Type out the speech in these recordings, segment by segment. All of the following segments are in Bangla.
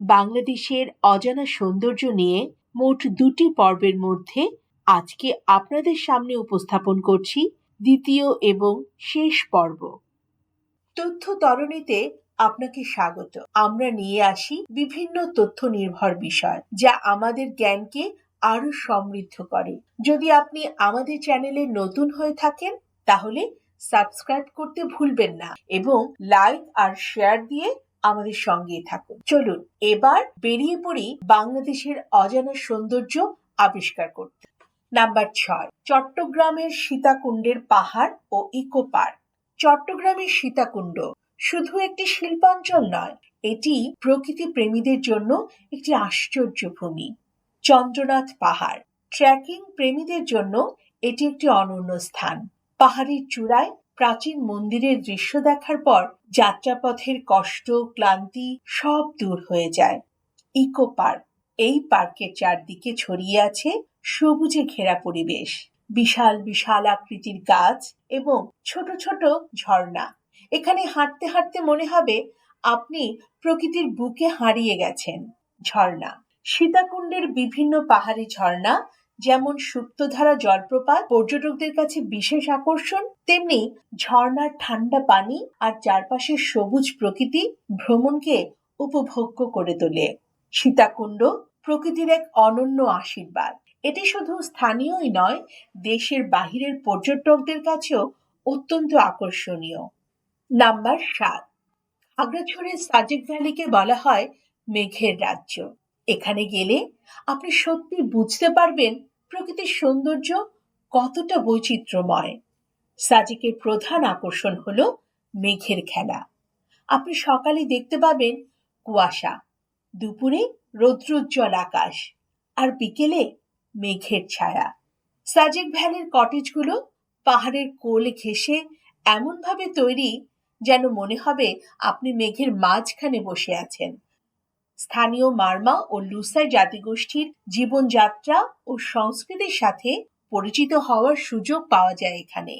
বাংলাদেশের অজানা সৌন্দর্য নিয়ে মোট দুটি পর্বের মধ্যে আজকে আপনাদের সামনে উপস্থাপন করছি দ্বিতীয় এবং শেষ পর্ব। তথ্য তরণীতে আপনাকে স্বাগত। আমরা নিয়ে আসি বিভিন্ন তথ্য নির্ভর বিষয় যা আমাদের জ্ঞানকে আরও সমৃদ্ধ করে। যদি আপনি আমাদের চ্যানেলে নতুন হয়ে থাকেন, তাহলে সাবস্ক্রাইব করতে ভুলবেন না এবং লাইক আর শেয়ার দিয়ে আমাদের সঙ্গে থাকুন। চলুন, এবার বেরিয়ে পড়ি বাংলাদেশের অজানা সৌন্দর্য আবিষ্কার করতে। নাম্বার ছয়, চট্টগ্রামের সীতাকুণ্ডের পাহাড় ও ইকো পার্ক। চট্টগ্রামের সীতাকুণ্ড শুধু একটি শিল্পাঞ্চল নয়, এটি প্রকৃতি প্রেমীদের জন্য একটি আশ্চর্য ভূমি। চন্দ্রনাথ পাহাড়, ট্রেকিং প্রেমীদের জন্য এটি একটি অনন্য স্থান। পাহাড়ের চূড়ায় প্রাচীন মন্দিরের দৃশ্য দেখার পর যাত্রাপথের কষ্ট, ক্লান্তি সব দূর হয়ে যায়। ইকো পার্ক, এই পার্কের চারদিকে ছড়িয়ে আছে সবুজে ঘেরা পরিবেশ। বিশাল বিশাল আকৃতির গাছ এবং ছোট ছোট ঝর্ণা। এখানে হাঁটতে হাঁটতে মনে হবে আপনি প্রকৃতির বুকে হারিয়ে গেছেন। ঝর্ণা, সীতাকুণ্ডের বিভিন্ন পাহাড়ি ঝর্ণা যেমন সুপ্তধারা জলপ্রপাত, পর্যটকদের কাছে বিশেষ আকর্ষণ, তেমনি ঝর্ণার ঠান্ডা পানি আর চারপাশের সবুজ প্রকৃতি ভ্রমণকে উপভোগ্য করে তোলে। সীতাকুণ্ড প্রকৃতির এক অনন্য আশীর্বাদ। এটি শুধু স্থানীয়ই নয়, দেশের বাহিরের পর্যটকদের কাছেও অত্যন্ত আকর্ষণীয়। নাম্বার সাত। খাগড়াছড়ির সাজেক ভ্যালিকে বলা হয় মেঘের রাজ্য। এখানে গেলে আপনি সত্যি বুঝতে পারবেন প্রকৃতির সৌন্দর্য কতটা বৈচিত্র্যময়? সাজেকের প্রধান আকর্ষণ হলো মেঘের খেলা। আপনি সকালে দেখতে পাবেন কুয়াশা, দুপুরে রৌদ্রোজ্জ্বল আকাশ, আর বিকেলে মেঘের ছায়া। সাজেক ভ্যালির কটেজগুলো পাহাড়ের কোল ঘেঁষে এমনভাবে তৈরি যেন মনে হবে আপনি মেঘের মাঝখানে বসে আছেন। স্থানীয় মার্মা ও লুসাই জাতিগোষ্ঠীর জীবনযাত্রা ও সংস্কৃতির সাথে পরিচিত হওয়ার সুযোগ পাওয়া যায় এখানে।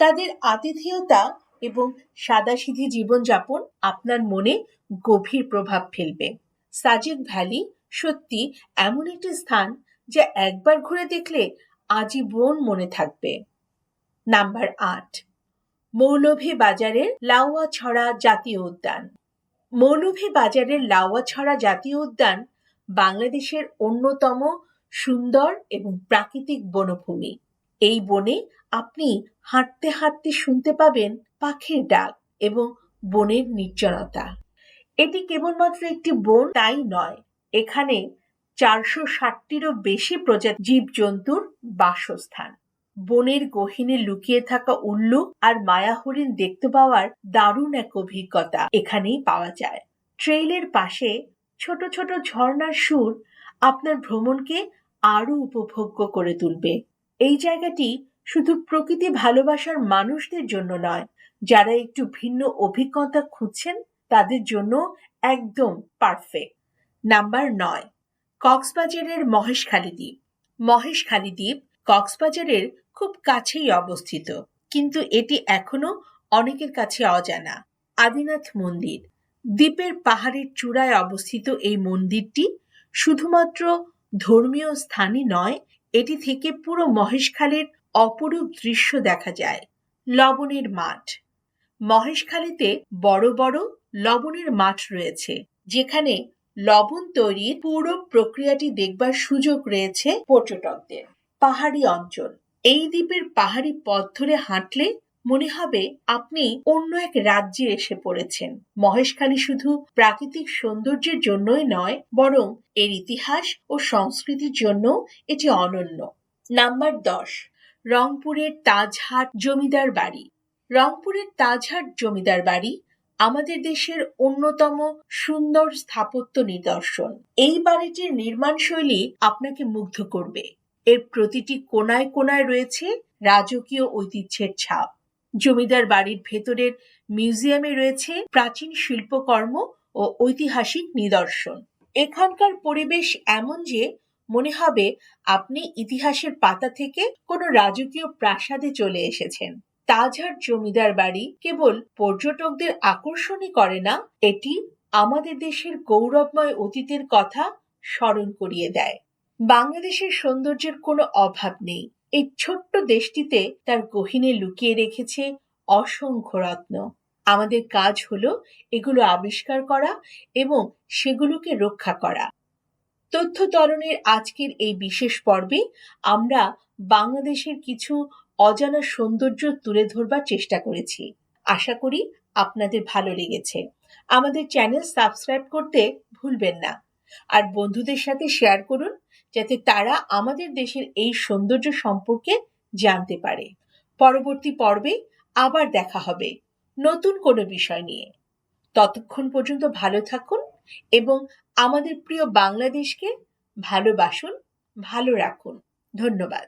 তাদের আতিথেয়তা এবং সাদাসিধি জীবনযাপন আপনার মনে গভীর প্রভাব ফেলবে। সাজেক ভ্যালি সত্যি এমন একটি স্থান যা একবার ঘুরে দেখলে আজীবন মনে থাকবে। নাম্বার আট মৌলভী বাজারের লাউয়া ছড়া জাতীয় উদ্যান। মৌলভী বাজারের লাউয়াছড়া জাতীয় উদ্যান বাংলাদেশের অন্যতম সুন্দর এবং প্রাকৃতিক বনভূমি। এই বনে আপনি হাঁটতে হাঁটতে শুনতে পাবেন পাখির ডাক এবং বনের নির্জনতা। এটি কেবলমাত্র একটি বন তাই নয়, এখানে চারশো ষাটটিরও বেশি প্রজাতি জীবজন্তুর বাসস্থান। বনের গহীনে লুকিয়ে থাকা উল্লুক আর মায়া হরিণ দেখতে পাওয়ার দারুণ এক অভিজ্ঞতা এখানেই পাওয়া যায়। ট্রেইলের পাশে ছোট ছোট ঝর্ণার সুর আপনার ভ্রমণকে আরও উপভোগ্য করে তুলবে। এই জায়গাটি শুধু প্রকৃতি ভালোবাসার মানুষদের জন্য নয়, যারা একটু ভিন্ন অভিজ্ঞতা খুঁজছেন তাদের জন্য একদম পারফেক্ট। নাম্বার নয়, কক্সবাজারের মহেশখালী দ্বীপ। মহেশখালী দ্বীপ কক্সবাজারের খুব কাছেই অবস্থিত, কিন্তু এটি এখনও অনেকের কাছে অজানা। আদিনাথ মন্দির। দ্বীপের পাহাড়ের চূড়ায় অবস্থিত এই মন্দিরটি শুধুমাত্র ধর্মীয় স্থানই নয়, এটি থেকে পুরো মহেশখালীর অপরূপ দৃশ্য দেখা যায়, লবণের মাঠ। মহেশখালীতে বড় বড় লবণের মাঠ রয়েছে, যেখানে লবণ তৈরির পুরো প্রক্রিয়াটি দেখবার সুযোগ রয়েছে পর্যটকদের। পাহাড়ি অঞ্চল। এই দ্বীপের পাহাড়ি পথ ধরে হাঁটলে মনে হবে আপনি অন্য এক রাজ্যে এসে পড়েছেন। মহেশখালী শুধু প্রাকৃতিক সৌন্দর্যের জন্যই নয়, বরং এর ইতিহাস ও সংস্কৃতির জন্য এটি অনন্য। নাম্বার দশ, রংপুরের তাজহাট জমিদার বাড়ি। রংপুরের তাজহাট জমিদার বাড়ি আমাদের দেশের অন্যতম সুন্দর স্থাপত্য নিদর্শন। এই বাড়িটির নির্মাণ শৈলী আপনাকে মুগ্ধ করবে। এর প্রতিটি কোনায় কোনায় রয়েছে রাজকীয় ঐতিহ্যের ছাপ। জমিদার বাড়ির ভেতরের মিউজিয়ামে রয়েছে প্রাচীন শিল্পকর্ম ও ঐতিহাসিক নিদর্শন। এখানকার পরিবেশ এমন যে, মনে হবে আপনি ইতিহাসের পাতা থেকে কোনো রাজকীয় প্রাসাদে চলে এসেছেন। তাজহাট জমিদার বাড়ি কেবল পর্যটকদের আকর্ষণই করে না, এটি আমাদের দেশের গৌরবময় অতীতের কথা স্মরণ করিয়ে দেয়। বাংলাদেশের সৌন্দর্যের কোনো অভাব নেই। এই ছোট্ট দেশটিতে তার গহিনে লুকিয়ে রেখেছে অসংখ্য রত্ন। আমাদের কাজ হলো এগুলো আবিষ্কার করা এবং সেগুলোকে রক্ষা করা। তথ্য তরণের আজকের এই বিশেষ পর্বে আমরা বাংলাদেশের কিছু অজানা সৌন্দর্য তুলে ধরবার চেষ্টা করেছি। আশা করি আপনাদের ভালো লেগেছে। আমাদের চ্যানেল সাবস্ক্রাইব করতে ভুলবেন না। আর বন্ধুদের সাথে শেয়ার করুন যাতে তারা আমাদের দেশের এই সৌন্দর্য সম্পর্কে জানতে পারে। পরবর্তী পর্বে আবার দেখা হবে নতুন কোনো বিষয় নিয়ে। ততক্ষণ পর্যন্ত ভালো থাকুন এবং আমাদের প্রিয় বাংলাদেশকে ভালোবাসুন, ভালো রাখুন। ধন্যবাদ।